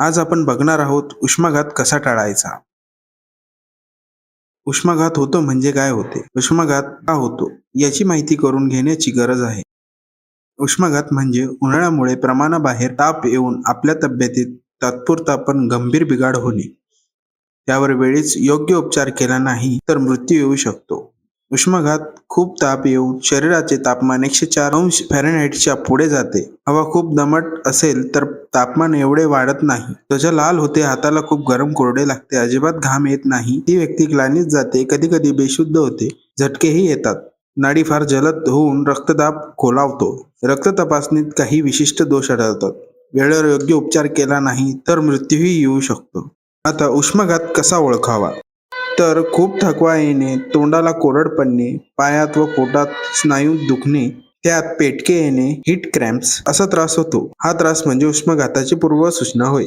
आज आपण बघणार आहोत उष्माघात कसा टाळायचा. उष्माघात होतो म्हणजे काय होते? उष्माघात का होतो? याची माहिती करून घेण्याची गरज आहे. उष्माघात म्हणजे उन्हाळ्यामुळे प्रमाणाबाहेर ताप येऊन आपल्या तब्येतीत तात्पुरता पण गंभीर बिघाड होणे. त्यावर वेळीच योग्य उपचार केला नाही तर मृत्यू येऊ शकतो. उष्माघात खूप ताप येऊन शरीराचे तापमान एकशे चार अंश फॅरेनहाइटच्या पुढे जाते. हवा खूप दमट असेल तर तापमान एवढे वाढत नाही. त्वचा लाल होते हाताला खूप गरम कोरडे लागते अजिबात घाम येत नाही. ती व्यक्ती ग्लानीत जाते कधी कधी बेशुद्ध होते झटकेही येतात. नाडी फार जलद होऊन रक्तदाब खोलावतो रक्त तपासणीत काही विशिष्ट दोष आढळतात. वेळेवर योग्य उपचार केला नाही तर मृत्यूही येऊ शकतो. आता उष्माघात कसा ओळखावा? तर खूप थकवा येणे तोंडाला कोरड पडणे पायात व पोटात स्नायू दुखणे त्यात पेटके येणे हिट क्रॅम्प्स असा त्रास होतो. हा त्रास म्हणजे उष्माघाताची पूर्वसूचना होय.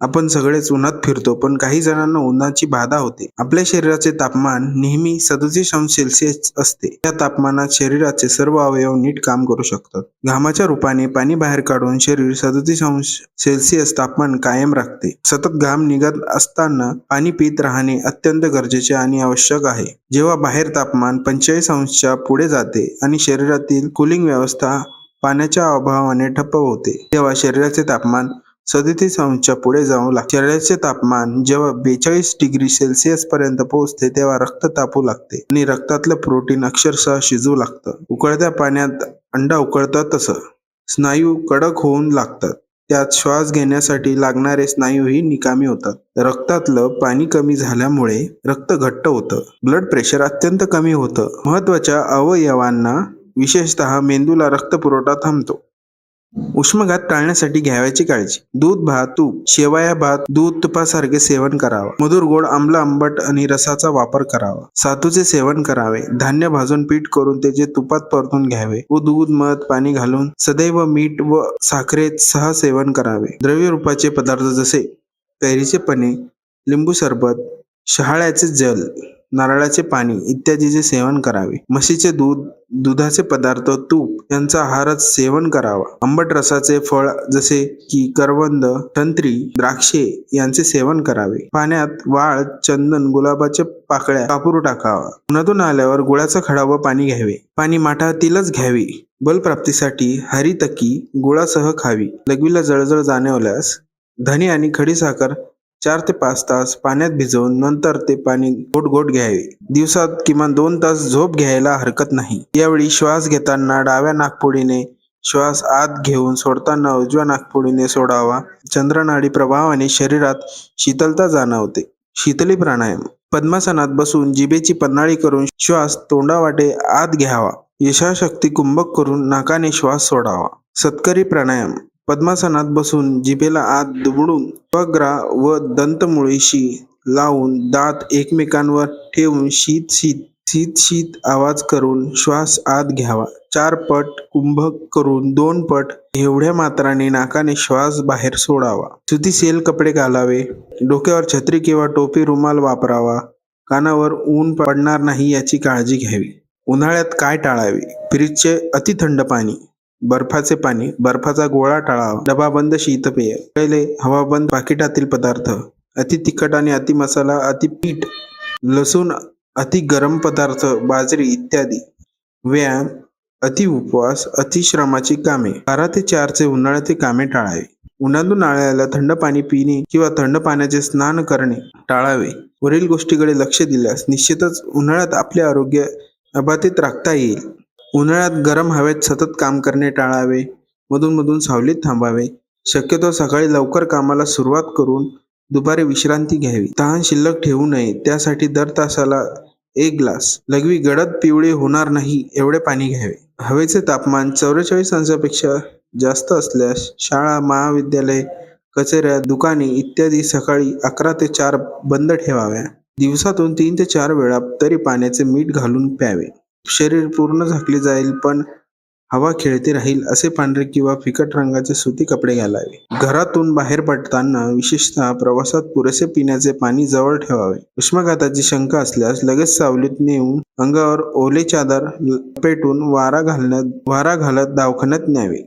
आपण सगळेच उन्हात फिरतो पण काही जणांना उन्हाची बाधा होते. आपल्या शरीराचे तापमान नेहमी सदतीस अंश सेल्सिअस असते. या तापमानात शरीराचे सर्व अवयव नीट काम करू शकतात. घामाच्या रूपाने पाणी बाहेर काढून शरीर सदतीस अंश सेल्सिअस तापमान कायम राखते. सतत घाम निघत असताना पाणी पित राहणे अत्यंत गरजेचे आणि आवश्यक आहे. जेव्हा बाहेर तापमान पंचेचाळीस अंशच्या पुढे जाते आणि शरीरातील कुलिंग व्यवस्था पाण्याच्या अभावाने ठप्प होते तेव्हा शरीराचे तापमान सदतीस अंशच्या पुढे जाऊ लागते. शरीराचे तापमान जेव्हा बेचाळीस डिग्री सेल्सिअस पर्यंत पोहोचते तेव्हा रक्त तापू लागते आणि रक्तातलं प्रोटीन अक्षरशः शिजू लागतं. उकळत्या पाण्यात अंडा उकळतात तसं. स्नायू कडक होऊन लागतात. त्यात श्वास घेण्यासाठी लागणारे स्नायूही निकामी होतात. रक्तातलं पाणी कमी झाल्यामुळे रक्त घट्ट होतं. ब्लड प्रेशर अत्यंत कमी होतं. महत्त्वाच्या अवयवांना विशेषतः मेंदूला रक्त पुरवठा थांबतो. उष्मघात टाळण्यासाठी घ्यावयाची काळजी. दूध भात तूप शेवया भात दूध तुपासारखे सेवन करावा. मधुर गोड आंबला आंबट आणि रसाचा वापर करावा. सातूचे सेवन करावे. धान्य भाजून पीठ करून त्याचे तुपात परतून घ्यावे. व दूध मध पाणी घालून सदैव मीठ व साखरेत सह सेवन करावे. द्रव्य रूपाचे पदार्थ जसे कैरीचे पने लिंबू सरबत शहाळ्याचे जल नारळाचे पाणी इत्यादीचे सेवन करावे. म्हशीचे दूध दुधाचे पदार्थ तूप यांचा आहारच सेवन करावा. आंबट रसाचे फळ जसे की करवंद तंत्री द्राक्षे यांचे सेवन करावे. पाण्यात वाळ चंदन गुलाबाच्या पाकळ्या कापूर टाकावा. उन्हातून आल्यावर गुळाचा खडा व पाणी घ्यावे. पाणी माठातीलच घ्यावे. बलप्राप्तीसाठी हरितकी गुळासह खावी. लघवीला जळजळ जाणवल्यास धनी आणि खडीसाखर चार ते पाच तास पाण्यात भिजवून नंतर ते पाणी घोट घोट घ्यावे. दिवसात किमान दोन तास झोप घ्यायला हरकत नाही. यावेळी श्वास घेताना डाव्या नाकपुडीने श्वास आत घेऊन सोडताना उजव्या नाकपुडीने सोडावा. चंद्रनाडी प्रभावाने शरीरात शीतलता जाणवते. शीतली प्राणायाम. पद्मासनात बसून जिभेची पन्हाळी करून श्वास तोंडावाटे आत घ्यावा. यशाशक्ती कुंभक करून नाकाने श्वास सोडावा. सत्करी प्राणायाम. पद्मासनात बसून जिभेला आत दुबडून पग्रा व दंतमुळीशी लावून दात एकमेकांवर ठेवून शीत शीत शीत शीत आवाज करून श्वास आत घ्यावा. चार पट कुंभक करून दोन पट एवढ्या मात्राने नाकाने श्वास बाहेर सोडावा. सुती सेल कपडे घालावे. डोक्यावर छत्री किंवा टोपी रुमाल वापरावा. कानावर ऊन पडणार नाही याची काळजी घ्यावी. उन्हाळ्यात काय टाळावे? फ्रीजचे अति थंड पाणी. बर्फाचे पाणी बर्फाचा गोळा टाळावा. डबाबंद शीतपेय पहिले हवाबंद पाकिटातील पदार्थ. अति तिखट आणि अति मसाला अति पीठ लसूण अति गरम पदार्थ बाजरी इत्यादी. व्यायाम अति उपवास अतिश्रमाची कामे. बारा ते चारचे उन्हाळ्याचे कामे टाळावे. उन्हातून आळ्याला थंड पाणी पिणे किंवा थंड पाण्याचे स्नान करणे टाळावे. वरील गोष्टीकडे लक्ष दिल्यास निश्चितच उन्हाळ्यात आपले आरोग्य अबाधित राखता येईल. उन्हाळ्यात गरम हवेत सतत काम करणे टाळावे. मधून मधून सावलीत थांबावे. शक्यतो सकाळी लवकर कामाला सुरुवात करून दुपारी विश्रांती घ्यावी. तहान शिल्लक ठेवू नये त्यासाठी दर तासाला एक ग्लास. लघवी गडद पिवळी होणार नाही एवढे पाणी घ्यावे. हवेचे तापमान चौवेचाळीस अंशापेक्षा जास्त असल्यास शाळा महाविद्यालय कचेऱ्या दुकाने इत्यादी सकाळी अकरा ते चार बंद ठेवाव्या. दिवसातून तीन ते चार वेळा तरी पाण्याचे मीठ घालून प्यावे. शरीर पूर्ण झाकले जाईल पण हवा खेळती राहील असे पांढरे किंवा फिकट रंगाचे सुती कपडे घालावे. घरातून बाहेर पडताना विशेषतः प्रवासात पुरेसे पिण्याचे पाणी जवळ ठेवावे. उष्माघाताची शंका असल्यास लगेच सावलीत नेऊन अंगावर ओले चादर पेटून वारा घालण्यात वारा घालत दवाखान्यात न्यावे.